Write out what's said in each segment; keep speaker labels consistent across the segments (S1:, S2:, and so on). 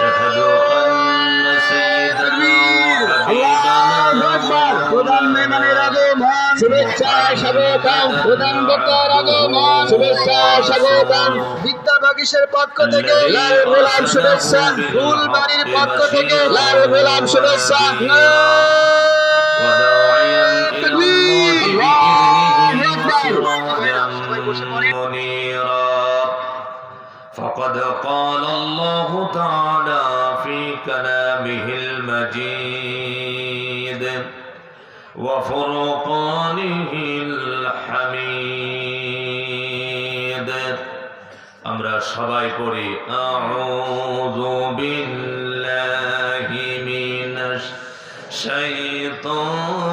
S1: وأشهد أن سيدنا وحبيبنا
S2: প্রধান মেহমানের আগমন শুভেচ্ছা স্বাগতম প্রধান বক্তার আগমন শুভেচ্ছা স্বাগতম বিদ্যা বাগিসের পক্ষ থেকে লাল গোলাম শুভেচ্ছা ফুলবাড়ির পক্ষ থেকে লাল গোলাম শুভেচ্ছা
S1: وفرقانه الحميد আমরা সবাই পড়ি আউযু বিল্লাহি মিনাশ শাইতানির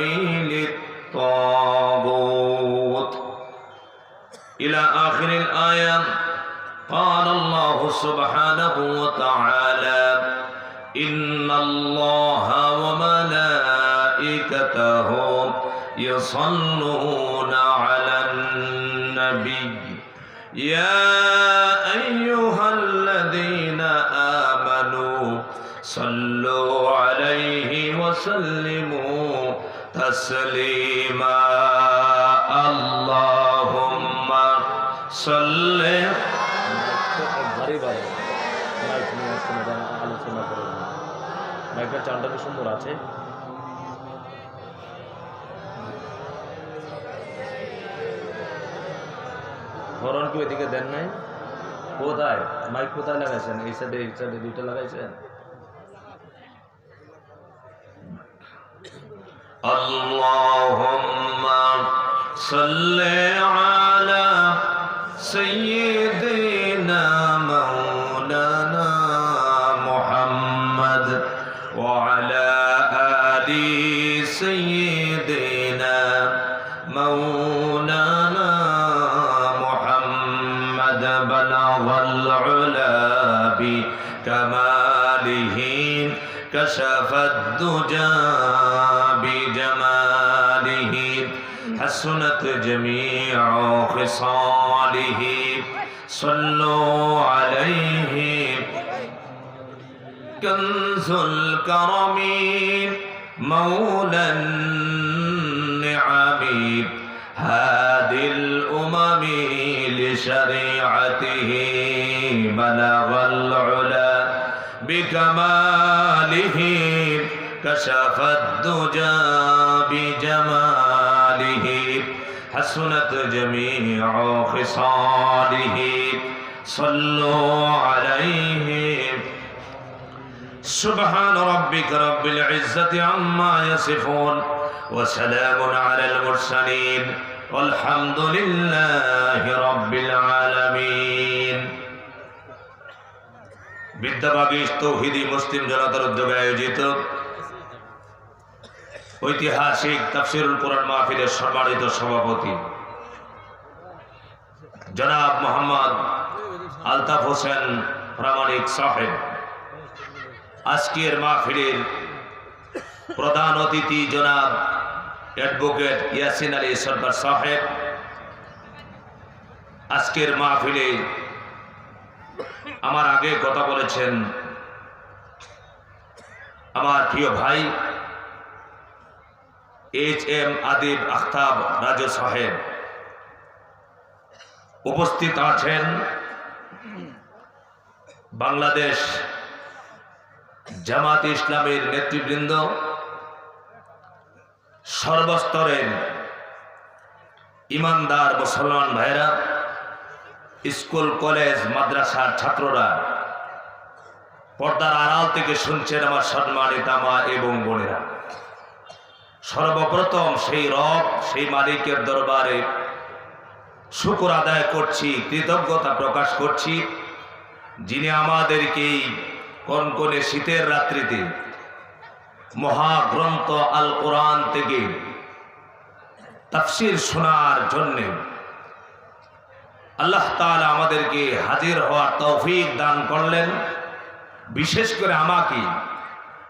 S1: سبيل الطاغوت إلى آخر الآية قال الله سبحانه وتعالى إن الله وملائكته يصلون تسليما اللهم صل
S3: একবারই বাড়ে মাইক নিয়ে আসছে না যেন আলোচনা করে মাইকের চালটা সুন্দর আছে হরণ কি ওইদিকে দেন নাই কোথায় মাইক কোথায় লাগাইছেন এই সাইডে এই সাইডে দুইটা লাগাইছেন
S1: اللهم صل على سيدنا جميع خصاله. صلوا عليه. كنز الكرم مولى النعم. هادي الأمم لشريعته. بلغ العلا بكماله. كشف الدجى حسنت جميع خصاله صلوا عليه سبحان ربك رب العزة عما يصفون وسلام على المرسلين والحمد لله رب العالمين বিদ্যাবাগী তৌহিদি মুসলিম জনতার উদ্যোগে আয়োজিত ঐতিহাসিক তাফসিরুল কোরআন মাহফিলের সম্মানিত সভাপতি। জনাব মোহাম্মদ আলতাফ হোসেন প্রামাণিক সাহেব। আজকের মাহফিলের প্রধান অতিথি জনাব অ্যাডভোকেট ইয়াসিন আলী সরকার সাহেব। আজকের মাহফিলে আমার আগে কথা বলেছেন আমার প্রিয় ভাই এইচ এম আদিব আখতাব রাজু সাহেব উপস্থিত আছেন বাংলাদেশ জামাত ইসলামের নেতৃবৃন্দ, সর্বস্তরের ইমানদার মুসলমান ভাইরা স্কুল, কলেজ, মাদ্রাসার ছাত্ররা, পর্দার আড়াল থেকে শুনছেন আমার সম্মানিতা মা এবং বোনেরা। সর্বপ্রথম সেই রব, সেই মালিকের দরবারে শুকুর আদায় করছি, কৃতজ্ঞতা প্রকাশ করছি, যিনি আমাদেরকে এই কনকনে শীতের রাত্রিতে মহাগ্রন্থ আল কোরআন থেকে তাফসির শোনার জন্যে আল্লাহ তাআলা আমাদেরকে হাজির হওয়ার তৌফিক দান করলেন। বিশেষ করে আমাকে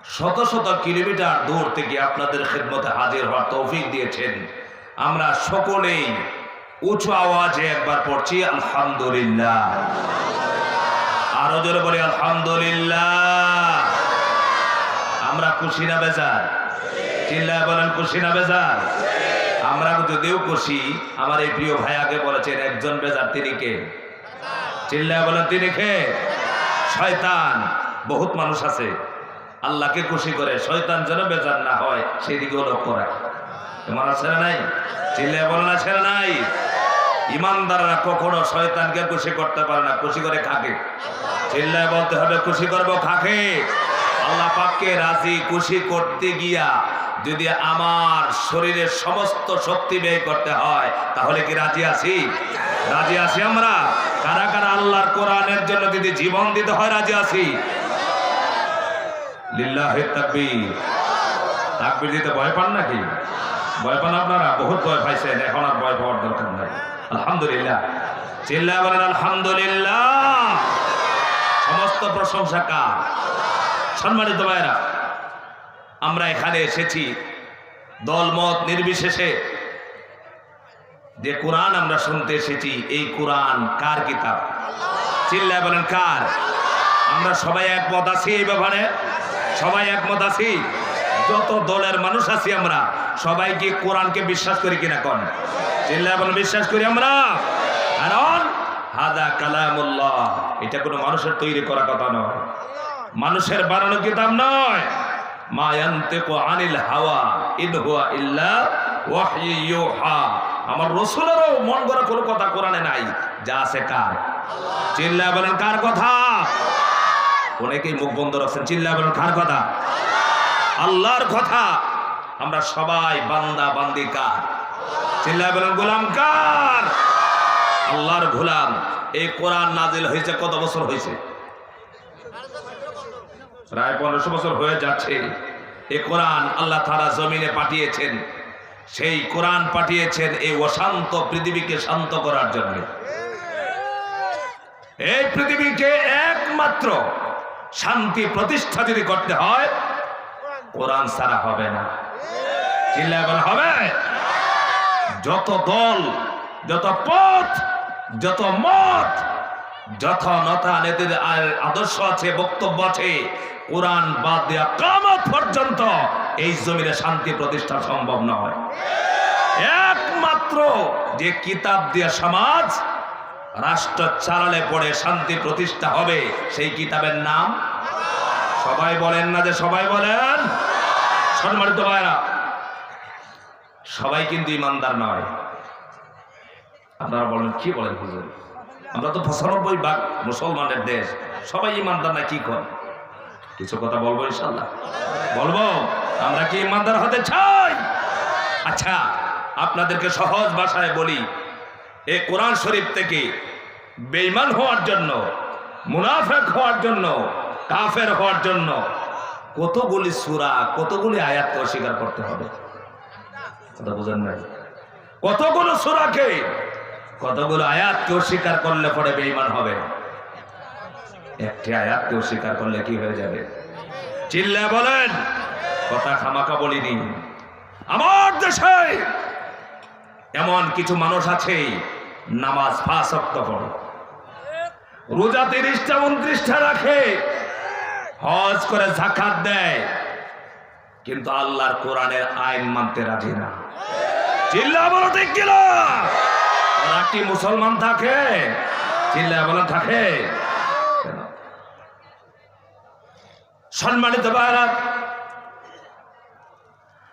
S1: শত শত কিলোমিটার দূর থেকে আপনাদের খেদমতে হাজির হওয়ার তৌফিক দিয়েছেন। আমরা সকলেই উঁচু আওয়াজে একবার পড়ছি, আলহামদুলিল্লাহ। আরও জোরে বলি, আলহামদুলিল্লাহ। আমরা খুশি না বেজার? চিল্লায় বলেন, খুশি না বেজার? আমরা যদিও খুশি, আমার এই প্রিয় ভাই আগে বলেছেন, একজন বেজার তিনি কে? চিল্লায় বলেন, তিনি কে? শয়তান। বহুত মানুষ আছে। আল্লাহকে খুশি করে, শয়তান যেন বেজার না হয় সেদিকেও লক্ষ্য রাখে তোমার আছে নাই? চিল্লায় বলেন আছে না নাই? ইমানদাররা কখনো শয়তানকে খুশি করতে পারে না, খুশি করে খাকে। চিল্লায় বলতে হবে, খুশি করব খাকে। আল্লাহ পাককে রাজি খুশি করতে গিয়া যদি আমার শরীরের সমস্ত শক্তি ব্যয় করতে হয়, তাহলে কি রাজি আছি? রাজি আছি আমরা? কারা কারা আল্লাহর কোরআনের জন্য যদি জীবন দিতে হয়, রাজি আছি। ভয় পান নাকি? ভয় পান আপনারা? বহুত ভয় পাইছেন, এখন আর ভয় আলহামদুলিল্লাহ। চিল্লা বলেন, আলহামদুলিল্লাহ। সমস্ত প্রশংসা কার? সম্মানিত ভাইরা আমরা এখানে এসেছি দলমত নির্বিশেষে। যে কোরআন আমরা শুনতে এসেছি, এই কোরআন কার কিতাব? চিল্লা বলেন, কার? আমরা সবাই একমত আছি এই ব্যাপারে। সবাই একমত আছি? যত দলের মানুষ আছি আমরা, সবাই কি কোরআনকে বিশ্বাস করি কিনা কোন? চিল্লায় বলেন, বিশ্বাস করি আমরা? কারণ হাদা কালামুল্লাহ, এটা কোনো মানুষের তৈরি করা কথা নয়। মানুষের বানানো কিতাব নয়। মা ইয়ান্তিকু আনিল হাওয়া, ইন হুয়া ইল্লা ওয়াহয়ু ইউহা। আমার রসুলেরও মন গড়া কোনো কথা কোরআনে নাই, যা আছে কার? চিল্লা বলেন, কার কথা? অনেকেই মুখ বন্ধ রাখছেন চিল্লা বলেন, কার কথা? আল্লাহর কথা। আমরা সবাই বান্দা, বান্দি কার? চিল্লা বলেন, গোলাম কার? আল্লাহর গোলাম। এই কোরআন নাজিল হয়েছে কত বছর হয়েছে? প্রায় পনেরোশো বছর হয়ে যাচ্ছে। এ কোরআন আল্লাহ তারা জমিনে পাঠিয়েছেন। সেই কোরআন পাঠিয়েছেন এই অশান্ত পৃথিবীকে শান্ত করার জন্য। এই পৃথিবীকে একমাত্র শান্তি প্রতিষ্ঠা যদি করতে হয়, কোরআন সারা হবে না। হবে? যত দল, যত পথ, যত মত, যত নতা নেতাদের আদর্শ আছে, বক্তব্য আছে, কোরআন বাদ দেওয়া কামত পর্যন্ত এই জমিনে শান্তি প্রতিষ্ঠা সম্ভব নয়। একমাত্র যে কিতাব দিয়ে সমাজ রাষ্ট্র চালালে পড়ে শান্তি প্রতিষ্ঠা হবে। সেই কিতাবের নাম? সবাই বলেন না যে সবাই বলেন। সম্মানিত ভাইরা সবাই কিন্তু ইমানদার নয়। আপনারা বলেন, কি বলেন হুজুর? আমরা তো পঁচানব্বই ভাগ মুসলমানের দেশ। সবাই ইমানদার না কি কর? কিছু কথা বলব ইনশাল্লাহ? বলব, আমরা কি ইমানদার হতে চাই? আচ্ছা আপনাদেরকে সহজ ভাষায় বলি এ কোরআন শরীফ থেকে বেইমান হওয়ার জন্য, মুনাফেক হওয়ার জন্য, কাফের হওয়ার জন্য কতগুলি সুরা, কতগুলি আয়াতকে অস্বীকার করতে হবে? কথা বুঝেন নাই? কতগুলো সুরাকে, কতগুলো আয়াতকে অস্বীকার করলে পরে বেইমান হবে? একটি আয়াতকে অস্বীকার করলে কি হয়ে যাবে? চিল্লা বলেন, কথা খামাকা বলিনি। আমার দেশে এমন কিছু মানুষ আছে, নামাজ ফাঁসক্ত করে রোজা তিরিশটা, উনত্রিশটা রাখে, হজ করে জাকাত দেয়, কিন্তু আল্লাহর কোরআনের আইন মানতে রাজি না। চিল্লা বলো, ঠিক ওরা কি মুসলমান থাকে? চিল্লা বলো, থাকে? সম্মানিত ভাইরা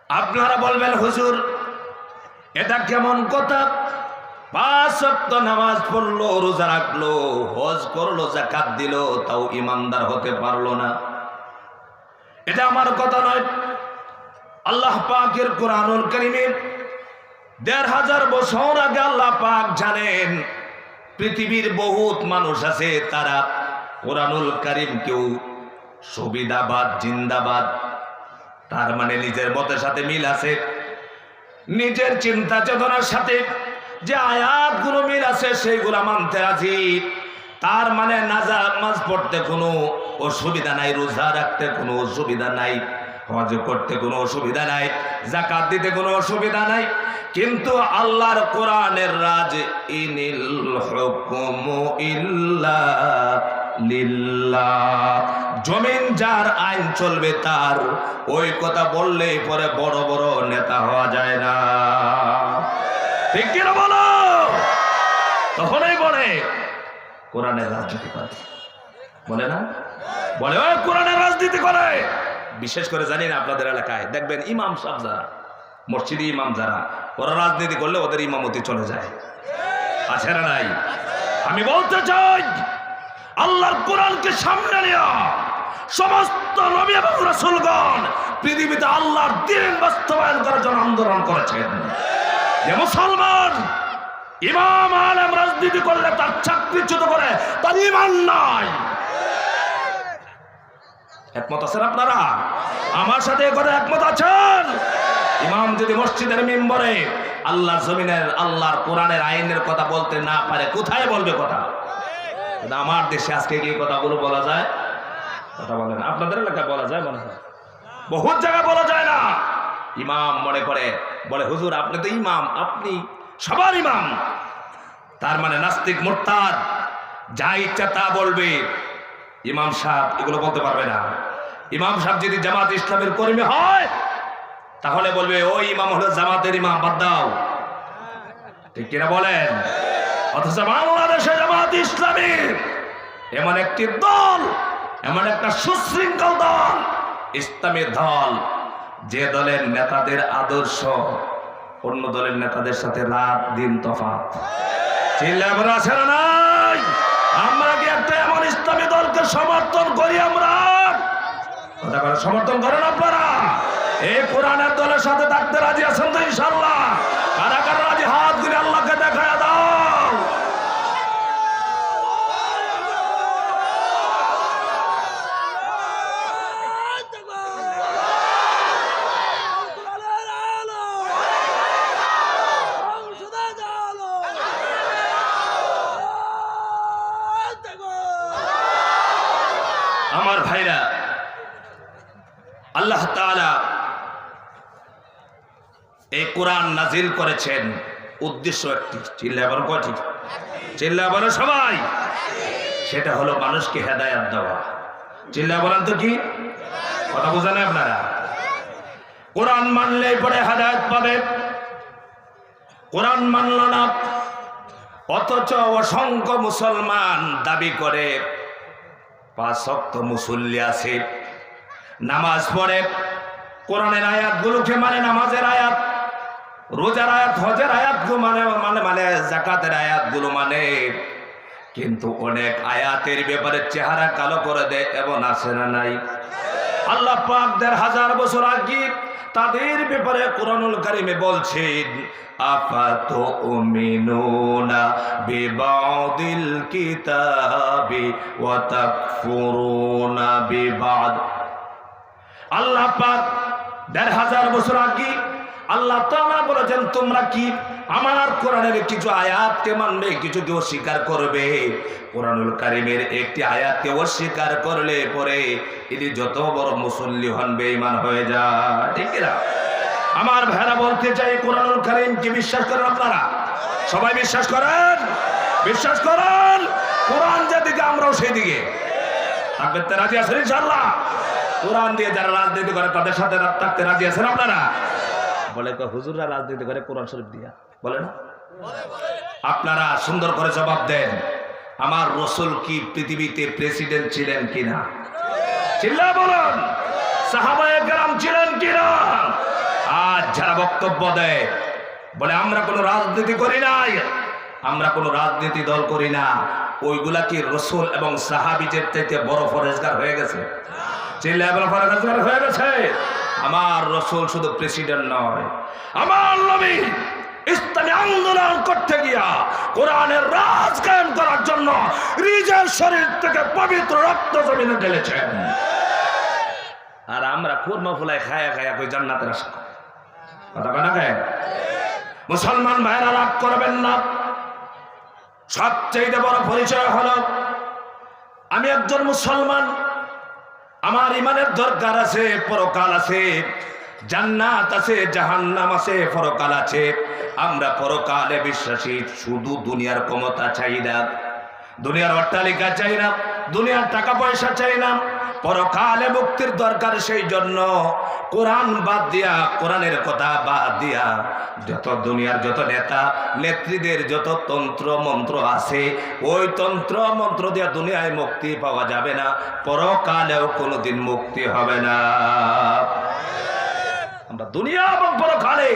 S1: আপনারা বলবেন, হুজুর এটা কেমন কথা? পাঁচ নামাজ পড়ল, রোজা রাখল, হজ করল জাকাত দিল, তাও ইমানদার হতে পারল না। এটা আমার কথা নয়। আল্লাহ পাকের কোরআনুল করিমে দেড় হাজার বছর আগে আল্লাহ পাক জানেন, পৃথিবীর বহুত মানুষ আছে, তারা কোরআনুল কারিম কেউ সুবিধাবাদ, জিন্দাবাদ, তার মানে নিজের মতের সাথে মিল আছে। নিজের চিন্তা চেতনার সাথে যে আয়াতগুলো মিল আছে, সেইগুলো মানতে রাজি। তার মানে নামাজ পড়তে কোনো অসুবিধা নাই, রোজা রাখতে কোনো অসুবিধা নাই, হজ করতে কোনো অসুবিধা নাই জাকাত দিতে কোনো অসুবিধা নাই। কিন্তু আল্লাহর কোরআনের রাজ, ইনিল হুকুম ইল্লা লিল্লাহ। জমিন যার আইন চলবে তার, ওই কথা বললেই পরে বড় বড় নেতা হওয়া যায় না। ঠিক কিনা বলো? তখনই বলে কোরআনের রাজনীতি করে। বলে না? বলে, ওই কোরআনের রাজনীতি করে। বিশেষ করে জানি না আপনাদের এলাকায়। দেখবেন ইমাম সাহেব যারা, মসজিদি ইমাম যারা, ওরা রাজনীতি করলে ওদের ইমামতি চলে যায়। আছে না নাই? আমি বলতে চাই আল্লাহর কোরআনকে সামনে নিয়ে সমস্ত নবী এবং রাসূলগণ পৃথিবীতে আল্লাহর দিন বাস্তবায়ন করার জন্য আন্দোলন করেছেন। যে মুসলমান ইমাম, আলেম রাজনীতি করলে তার চাকরিচ্যুত করে, তার ইমান নাই। একমত আছেন আপনারা? আমার সাথে কথা একমত আছেন? ইমাম যদি মসজিদের মেম্বরে আল্লাহর জমিনের, আল্লাহর কোরআনের আইনের কথা বলতে না পারে, কোথায় বলবে কথা? আমার দেশে আজকে কি কথাগুলো বলা যায়। কথা বলেন। আপনাদের এলাকায় বলা যায় মনে হয়? বহুত জায়গায় বলা যায় না। ইমাম মনে করে, বলে, হুজুর, আপনি তো ইমাম, আপনি সবার ইমাম। তার মানে নাস্তিক, মোরতাদ, যা ইচ্ছা তা বলবে। ইমাম সাহেব এগুলো বলতে পারবে না। ইমাম সাহেব যদি জামাত ইসলামের কর্মী হয়, তাহলে বলবে ওই ইমাম হলো জামাতের ইমাম, বাদ দাও। ঠিক কিনা বলেন? অথচ বাংলাদেশে জামাত ইসলামী। এমন একটি দল, এমন একটা সুশৃঙ্খল দল, ইসলামী দল, যে দলের নেতাদের আদর্শ, অন্য দলের নেতাদের সাথে রাত দিন চিল্লা আমরা কি একটা এমন ইসলামী দলকে সমর্থন করি আমরা? কথা বলে সমর্থন করেন আপনারা? এই কোরআনের দলের সাথে থাকতে রাজি আছেন তো ইনশাল্লাহ কারা কারা রাজি? হাত দিলে আল্লাহকে দেখায় দাও আমার ভাইরা আল্লাহ তাআলা এই কোরআন নাজিল করেছেন। উদ্দেশ্য একটি, চিল্লা বলো কয়টি চিল্লা বলো সবাই। সেটা হলো মানুষকে হেদায়াত দেওয়া। চিল্লা বলেন তো কি? কথা বোঝেন আপনারা? কোরআন মানলেই পরে হেদায়ত পাবে। কোরআন মানল না, অথচ অসংখ্য মুসলমান দাবি করে, পাঁচ শক্ত মুসল্লি আছে। নামাজ পড়ে, কোরআনের আয়াতগুলোকে মানে নামাজের আয়াত। রোজার আয়াত, হজের আয়াতগুলো মানে মানে মানে জাকাতের আয়াতগুলো মানে। কিন্তু অনেক আয়াতের ব্যাপারে চেহারা কালো করে দেয়, এমন আছে না নাই? আল্লাহ পাক দেড় হাজার বছর আগে তাদের ব্যাপারে কোরআনুল কারিমে বলছেন আফাত উমিনুনা বিবাদিল কিতাবি ওয়া তাকফুরুনা বিবাদ। আল্লাহ পাক দেড় হাজার বছর আগে আল্লাহ তাআলা বলেছেন, তোমরা কি আমার কোরআনের কিছু আয়াতকে মানবে, কিছু কেউ স্বীকার করবে? কোরআনুল কারিমের একটি আয়াতকে অস্বীকার করলে পরে ইনি যত বড় মুসল্লি হন, বেঈমান হয়ে যায়। ঠিক না আমার ভেড়া বলতে চাই, কোরআনুল কারিম কি বিশ্বাস করেন আপনারা? সবাই বিশ্বাস করেন? বিশ্বাস করেন? কোরআন যেদিকে, আমরাও সেদিকে থাকবেন তো রাজি আছেন ইনশাল্লাহ কোরআন দিয়ে যারা রাজনীতি করে, তাদের সাথে থাকতে রাজি আছেন আপনারা? বলে হুজুররা রাজনীতি করে কোরআন শরীফ দিয়া। বলে না? আপনারা সুন্দর করে জবাব দেন, আমার রসুল কি পৃথিবীতে প্রেসিডেন্ট ছিলেন কিনা? চিল্লা বলুন, সাহাবায়ে কেরাম ছিলেন কিনা? আজ যারা বক্তব্য দেয়, বলে, আমরা কোনো রাজনীতি করি নাই, আমরা কোনো রাজনীতি দল করি না, ওইগুলা কি রসুল এবং সাহাবিজের চাইতে বড় ফরেজগার হয়ে গেছে? চিল্লা এবং ফরেজগার হয়ে গেছে। আমার রসুল শুধু প্রেসিডেন্ট নয়, আমার নবী ইসলামী আন্দোলন করতে গিয়া কোরআনের রাজ কায়েম করার জন্য নিজের শরীর থেকে পবিত্র রক্ত জমিনে ঢেলেছেন আর আমরা কুর্মা ফুলাই খায়া খায়া কই জান্নাতের আশা। কথা কয় না কে? মুসলমান ভাইরা রাগ করবেন না সবচেয়ে বড় পরিচয় হলো, আমি একজন মুসলমান আমার ইমানের দরকার আছে, পরকাল আছে, জান্নাত আছে, জাহান্নাম আছে, পরকাল আছে। আমরা পরকালে বিশ্বাসী, শুধু দুনিয়ার ক্ষমতা চাই না। দুনিয়ার অট্টালিকা চাই না, দুনিয়ার টাকা পয়সা চাই না। পরকালে মুক্তির দরকার সেই জন্য কোরআন বাদ দিয়া, কোরআনের কথা বাদ দিয়া যত দুনিয়ার যত নেতা, নেত্রীদের যত তন্ত্র মন্ত্র আছে, ওই তন্ত্র মন্ত্র দিয়া দুনিয়ায় মুক্তি পাওয়া যাবে না। পরকালেও কোনোদিন মুক্তি হবে না। আমরা দুনিয়া এবং পরকালে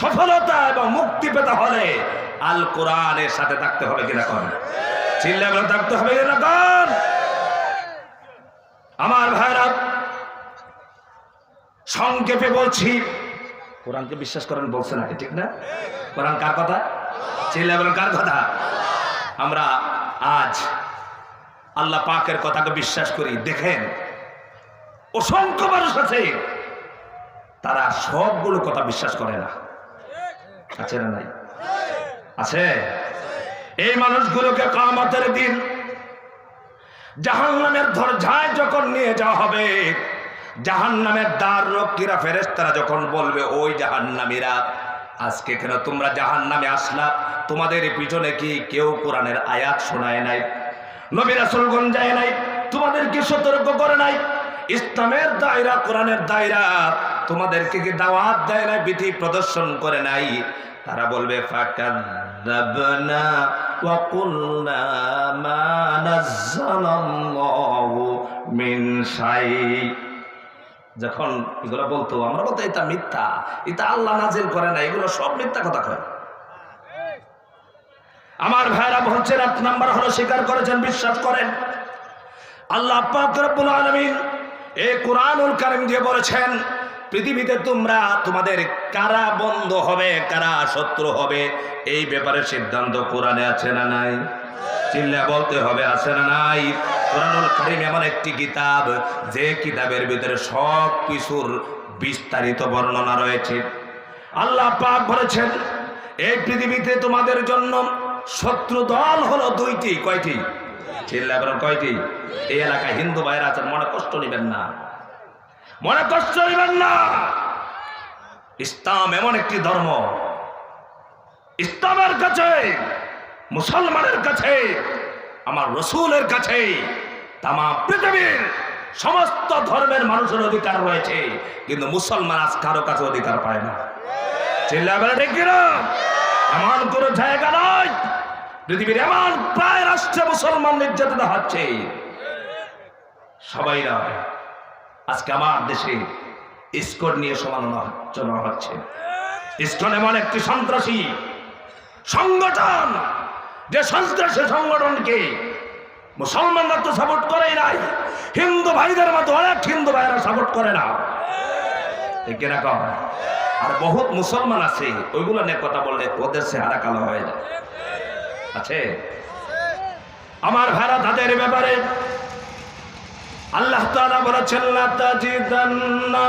S1: সফলতা এবং মুক্তি পেতে হলে আল কোরআনের সাথে থাকতে হবে কিনা কন? চিল্লা থাকতে হবে কিনা কন? আমার ভাইরা, সংক্ষেপে বলছি, কোরআনকে বিশ্বাস করেন বলছে নাকি ঠিক না? কোরআন কার কথা? বলেন কার কথা? আমরা আজ আল্লাহ পাকের কথাকে বিশ্বাস করি। দেখেন, অসংখ্য মানুষ আছে, তারা সবগুলো কথা বিশ্বাস করে না। আছে না নাই? আছে? এই মানুষগুলোকে কামাতের দিন জাহান নামের ধরঝায় যখন নিয়ে যাওয়া হবে জাহান নামের দ্বার রক্ষীরা ফেরেস্তারা যখন বলবে, ওই জাহান্নামীরা, আজকে কেন তোমরা জাহান নামে আসলা? তোমাদের পিছনে কি কেউ কোরআনের আয়াত শোনায় নাই? নবী রাসূলগণ যায় নাই? তোমাদেরকে সতর্ক করে নাই? ইসলামের দায়রা, কোরআনের দায়রা, তোমাদেরকে কি দাওয়াত দেয় নাই, বিধি প্রদর্শন করে নাই? তারা বলবে ফাকাদ্দাবনা ওয়া কুলনা মা নাযালাল্লাহু মিন শাই যখন এগুলো বলতো, আমরা বলতো, এটা মিথ্যা, এটা আল্লাহ নাজিল করে না, এগুলো সব মিথ্যা কথা কয়। আমার ভাইরা বলছেন, এক নাম্বার হলো স্বীকার করেছেন, বিশ্বাস করেন। আল্লাহ পাক রব্বুল আলামিন এই কোরআনুল কারীম দিয়ে বলেছেন পৃথিবীতে তোমরা তোমাদের কারা বন্ধ হবে, কারা শত্রু হবে, এই ব্যাপারে সিদ্ধান্ত কোরআনে আছে না নাই? চিল্লা বলতে হবে, আছে না নাই? কোরআনুল কারীম এমন একটি কিতাব, যে কিতাবের ভিতরে সব কিছুর বিস্তারিত বর্ণনা রয়েছে। আল্লাহ পাক বলেছেন, এই পৃথিবীতে তোমাদের জন্য শত্রু দল হলো দুইটি, কয়টি? চিল্লা কয়টি? এই এলাকায় হিন্দু ভাইরা আছেন, মনে কষ্ট নেবেন না। মনে কষ্ট না? ইসলাম এমন একটি ধর্ম। ইসলামের কাছে, মুসলমানের কাছে, আমার রসুলের কাছে তামা পৃথিবীর সমস্ত ধর্মের মানুষের অধিকার রয়েছে। কিন্তু মুসলমান আজ কারও কাছে অধিকার পায় না। এমন কোন জায়গা নয় পৃথিবীর এমন প্রায় রাষ্ট্রে মুসলমান নির্যাতিত হচ্ছে। সবাই নয় আজকে আমার দেশে ইস্কন নিয়ে সমালোচনা হচ্ছে। ইস্কন এমন একটি সন্ত্রাসী সংগঠন, যে সন্ত্রাসী সংগঠনকে মুসলমানরা তো সাপোর্ট করেই নাই, হিন্দু ভাইদের মতো অনেক হিন্দু ভাইরা সাপোর্ট করে না। ঠিক আর বহুত মুসলমান আছে, ওইগুলো নিয়ে কথা বললে ওদের চেহারা কালো হয়ে যায়। আছে? আমার ভাড়া তাদের ব্যাপারে আল্লাহ তাআলা বলেছেন, লা তাজিদান্না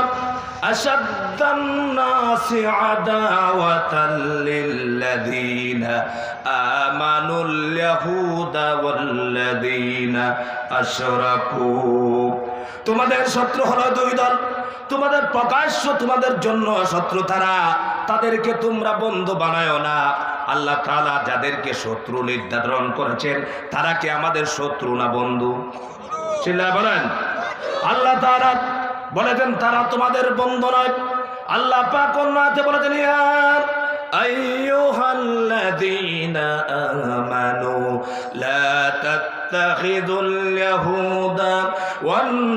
S1: আশাদ্দান নাসি আদাওয়াতাল লিল্লাযীনা আমানুল ইয়াহুদা ওয়াল্লাযীনা আশরাকু। তোমাদের শত্রু হলো দুই দল। তোমাদের প্রকাশ্য তোমাদের জন্য শত্রু তারা, তাদেরকে তোমরা বন্ধু বানায় না। আল্লাহ তাআলা যাদেরকে শত্রু নির্ধারণ করেছেন, তারা কি আমাদের শত্রু না বন্ধু? চিল্লা বলেন। আল্লাহ তারা বলেছেন, তারা তোমাদের বন্ধ নয়। আল্লাহ পাক বলেছেন ইয়ার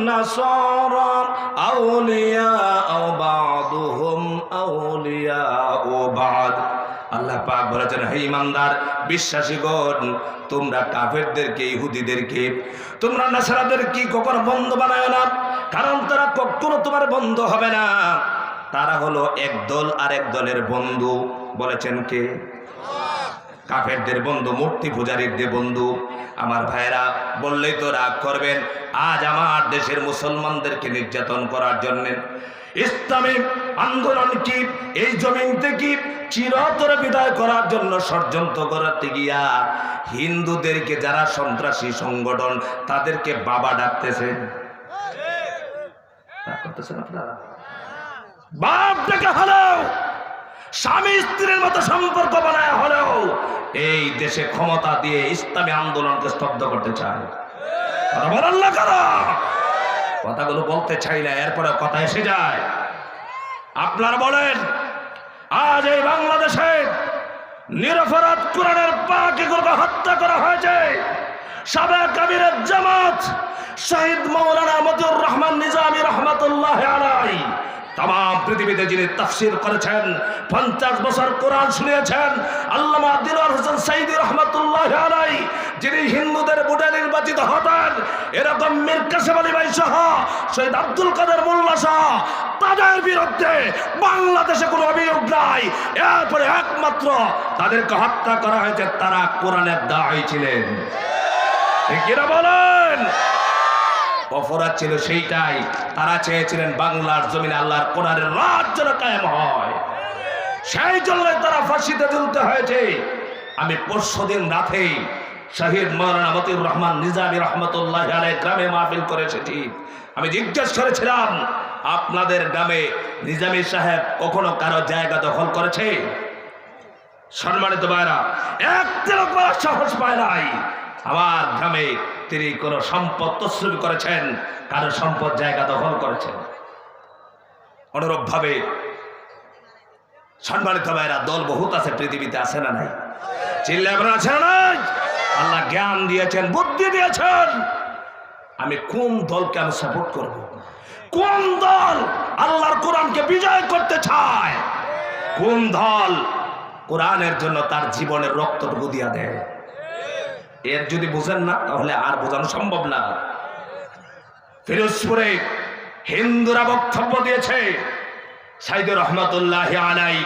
S1: নাসারা আউলিয়া পাক বলেছেন, হে ইমানদার বিশ্বাসীগণ তোমরা কাফেরদেরকে, ইহুদিদেরকে, তোমরা নাসারাদের কি কখনো বন্ধ বানায় না, কারণ তারা কখনো তোমার বন্ধ হবে না। তারা হলো এক দল আর এক দলের বন্ধু। বলেছেন কে? কাফেরদের বন্ধু, মূর্তি পূজারীদের বন্ধু। আমার ভাইরা বললেই তো রাগ করবেন, আজ আমার দেশের মুসলমানদেরকে নির্যাতন করার জন্য ইসলামী আন্দোলন কি? এই জমিন থেকে চিরতরে বিদায় করার জন্য ষড়যন্ত্র করাতে গিয়া হিন্দুদেরকে যারা সন্ত্রাসী সংগঠন, তাদেরকে বাবা ডাকতেছে। বাপ ডেকে হলেও স্বামী স্ত্রীর মতো সম্পর্ক বানায় হলেও এই দেশে ক্ষমতা দিয়ে ইসলামী আন্দোলনকে স্তব্ধ করতে চায়। কথাগুলো বলতে চাই না এরপরে কথা এসে যায়। আপনারা বলেন, আজ এই বাংলাদেশে নিরপরাধ কোরআনের পাকে গুলোকে হত্যা করা হয়েছে। সাবেক আমিরের জামাত, শহীদ মৌলানা মতিউর রহমান নিজামী রহমতুল্লাহ আলাই তাম পৃথিবীতে যিনি তাফসির করেছেন, পঞ্চাশ বছর কোরআন শুনিয়েছেন, আল্লামা দিলওয়ার হোসেন সাইদি রহমতুল্লাহ আলাই যিনি হিন্দুদের বুটে নির্বাচিত হতেন, এরকম মীর কাসেম আলী ভাই সহ, শহীদ আব্দুল কাদের মোল্লা সহ, তাদের বিরুদ্ধে বাংলাদেশে কোনো অভিযোগ নাই। এরপরে একমাত্র তাদেরকে হত্যা করা হয়েছে, তারা কোরআনের দায়ী ছিলেন। কিনা বলেন? অপরাধ ছিল সেইটাই। তারা চেয়েছিলেন বাংলার জমিনে আল্লাহর কোরআনের রাজ যেন কায়েম হয়। সেই জন্য তারা ফাঁসিতে ঝুলতে হয়েছে। আমি পরশু দিন রাতে শহীদ মৌলানা মতিউর রহমান নিজামী রহমতুল্লাহ গ্রামে মাহফিল করে এসেছি। আমি জিজ্ঞেস করেছিলাম, আপনাদের গ্রামে নিজামী সাহেব কখনো কারও জায়গা দখল করেছে? সম্মানিত ভাইরা এক তিলক সাহস পায় নাই। আমার গ্রামে তিনি কোনো সম্পদ তসরুপ করেছেন, কারও সম্পদ জায়গা দখল করেছেন। অনুরূপ ভাবে সম্মানিত ভাইরা, দল বহুত আছে, পৃথিবীতে আছে না নাই? চিল্লা আছে না নাই? আল্লাহ জ্ঞান দিয়েছেন, বুদ্ধি দিয়েছেন। আমি কোন দলকে আমি সাপোর্ট করব? কোন দল আল্লাহর কোরআনকে বিজয় করতে চায়? কোন দল কোরআনের জন্য তার জীবনের রক্তটুকু দিয়া দেয়? এর যদি বুঝেন না, তাহলে আর বোঝানো সম্ভব না। ফিরোজপুরে হিন্দুরা বক্তব্য দিয়েছে, সাইদুর রহমতুল্লাহ আলাই,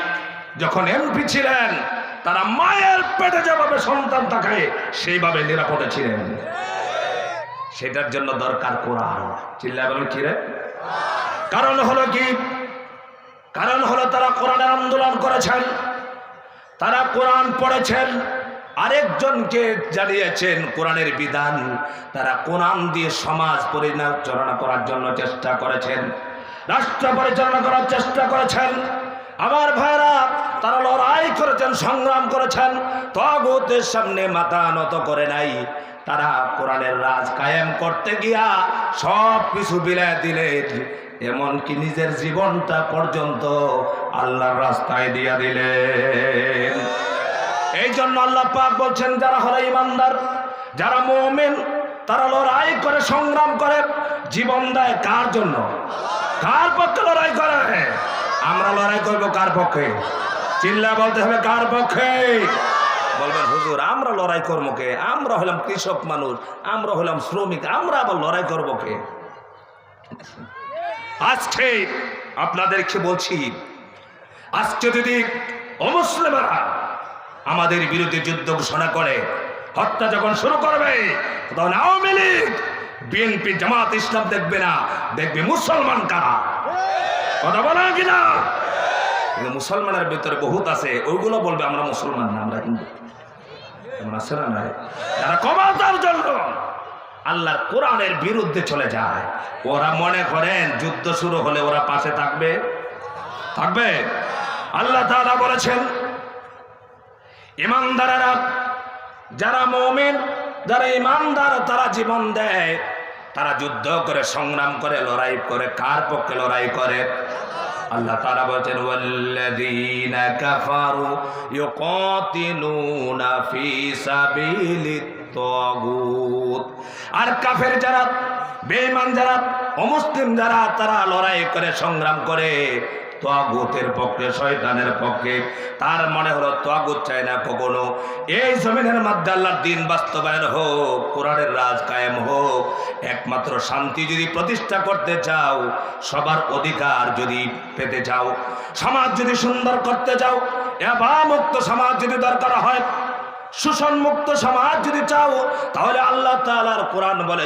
S1: যখন এমপি ছিলেন, তারা মায়ের পেটে যেভাবে সন্তান থাকে, সেইভাবে নিরাপদে ছিলেন। সেটার জন্য দরকার কোরআন। চিল্লা বলেন কি রে? কারণ হলো কি? কারণ হলো তারা কোরআনের আন্দোলন করেছেন, তারা কোরআন পড়েছেন আরেকজনকে জানিয়েছেন, কোরআনের বিধান তারা কোরআন দিয়ে সমাজ পরিচালনা করার জন্য চেষ্টা করেছেন। রাষ্ট্র পরিচালনা করার চেষ্টা করেছেন। আমার ভাইরা তারা লড়াই করেছেন, সংগ্রাম করেছেন। তগতের সামনে মাথা নত করে নাই। তারা কোরআনের রাজ কায়েম করতে গিয়া সব কিছু বিলায় দিলেন। এমনকি নিজের জীবনটা পর্যন্ত আল্লাহর রাস্তায় দিয়া দিলেন। এই জন্য আল্লাহ পাক বলছেন, যারা হলো ইমানদার, যারা মোমেন, তারা লড়াই করে, সংগ্রাম করে, জীবন দেয় কার জন্য? কার পক্ষে লড়াই করে? আমরা লড়াই করব কার পক্ষে? চিল্লা বলতে হবে কার পক্ষে? বলবেন, হুজুর, আমরা লড়াই করব কে? আমরা হলাম কৃষক মানুষ, আমরা হলাম শ্রমিক, আমরা আবার লড়াই করব কে? আজকে আপনাদেরকে বলছি, আজকে যদি অমুসলিমরা আমাদের বিরুদ্ধে যুদ্ধ ঘোষণা করে, হত্যা যখন শুরু করবে, তখন আওয়ামী লীগ, বিএনপি, জামাত ইসলাম দেখবে না, দেখবে মুসলমান কারা। কথা বলা কিনা? কিন্তু মুসলমানের ভিতরে বহুত আছে, ওইগুলো বলবে আমরা মুসলমান না, আমরা হিন্দু। এমন আছে না নাই? যারা ক্ষমতার জন্য আল্লাহর কোরআনের বিরুদ্ধে চলে যায়। ওরা মনে করেন যুদ্ধ শুরু হলে ওরা পাশে থাকবে। থাকবে? আল্লাহ তাআলা বলেছেন ইমানদারেরা, যারা মমিন, যারা ইমানদার, তারা জীবন দেয়। তারা যুদ্ধ করে, সংগ্রাম করে, লড়াই করে, কার পক্ষে লড়াই করে? আল্লাহ তারা বলছেন কাফারু আর কাফের যারা, বেঈমান যারা, অমুসলিম যারা, তারা লড়াই করে, সংগ্রাম করে। তোয়াগুতের পক্ষে, শয়তানের পক্ষে। তার মনে হলো তোয়াগুত চায় না কখনো। এই জমিনের মধ্যে আল্লাহর দিন বাস্তবায়ন হোক, কোরআনের রাজ কায়েম হোক, একমাত্র শান্তি যদি প্রতিষ্ঠা করতে চাও, সবার অধিকার যদি পেতে চাও, সমাজ যদি সুন্দর করতে চাও এবা মুক্ত সমাজ যদি দরকার হয় শোষণ মুক্ত সমাজ যদি চাও, তাহলে আল্লাহ তাআলার কোরআন বলে